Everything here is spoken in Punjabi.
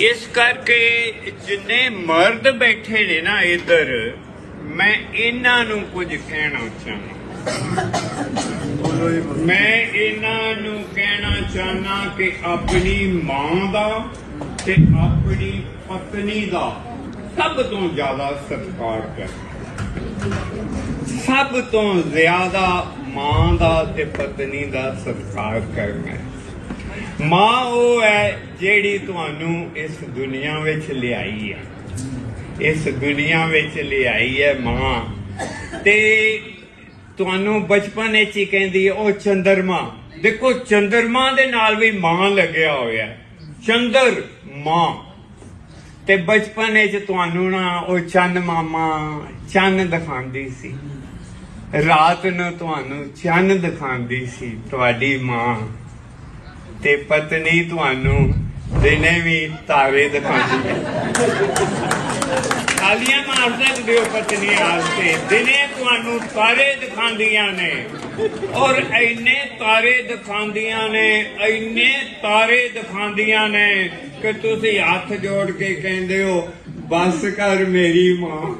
ਇਸ ਕਰਕੇ ਜਿੰਨੇ ਮਰਦ ਬੈਠੇ ਨੇ ਨਾ ਇੱਧਰ, ਮੈਂ ਇਹਨਾਂ ਨੂੰ ਕੁਝ ਕਹਿਣਾ ਚਾਹਾਂ। ਮੈਂ ਇਹਨਾਂ ਨੂੰ ਕਹਿਣਾ ਚਾਹਨਾ ਕਿ ਆਪਣੀ ਮਾਂ ਦਾ ਤੇ ਆਪਣੀ ਪਤਨੀ ਦਾ ਸਭ ਤੋਂ ਜ਼ਿਆਦਾ ਸਤਿਕਾਰ ਕਰਨਾ। ਸਭ ਤੋਂ ਜ਼ਿਆਦਾ ਮਾਂ ਦਾ ਤੇ ਪਤਨੀ ਦਾ ਸਤਿਕਾਰ ਕਰਨਾ। ਮਾਂ ਉਹ ਹੈ ਜਿਹੜੀ ਤੁਹਾਨੂੰ ਇਸ ਦੁਨੀਆ ਵਿੱਚ ਲਿਆਈ ਹੈ ਇਸ ਦੁਨੀਆ ਵਿੱਚ ਲਿਆਈ ਹੈ ਮਾਂ। ਤੇ ਤੁਹਾਨੂੰ ਬਚਪਨ ਵਿੱਚ ਹੀ ਕਹਿੰਦੀ ਹੈ, ਉਹ ਚੰਦਰਮਾ। ਦੇਖੋ, ਚੰਦਰਮਾ ਦੇ ਨਾਲ ਵੀ ਮਾਂ ਲੱਗਿਆ ਹੋਇਆ ਚੰਦਰ, ਮਾਂ। ਤੇ ਬਚਪਨ ਵਿੱਚ ਤੁਹਾਨੂੰ ਨਾ ਉਹ ਚੰਨ ਮਾਮਾ ਚੰਨ ਦਿਖਾਉਂਦੀ ਸੀ। ਰਾਤ ਨੂੰ ਤੁਹਾਨੂੰ ਚੰਨ ਦਿਖਾਉਂਦੀ ਸੀ ਤੁਹਾਡੀ ਮਾਂ। ਤੇ ਪਤਨੀ ਤੁਹਾਨੂੰ ਦਿਨੇ ਵੀ ਤਾਰੇ ਦਿਖਾਉਂਦੀ ਹੈ। ਮਾਰ ਸਕਦੇ ਹੋ ਪਤਨੀ ਵਾਸਤੇ ਦਿਨੇ ਤੁਹਾਨੂੰ ਤਾਰੇ ਦਿਖਾਉਂਦੀਆਂ ਨੇ। ਔਰ ਇੰਨੇ ਤਾਰੇ ਦਿਖਾਉਂਦੀਆਂ ਨੇ ਇੰਨੇ ਤਾਰੇ ਦਿਖਾਉਂਦੀਆਂ ਨੇ ਕਿ ਤੁਸੀਂ ਹੱਥ ਜੋੜ ਕੇ ਕਹਿੰਦੇ ਹੋ, ਬਸ ਕਰ ਮੇਰੀ ਮਾਂ।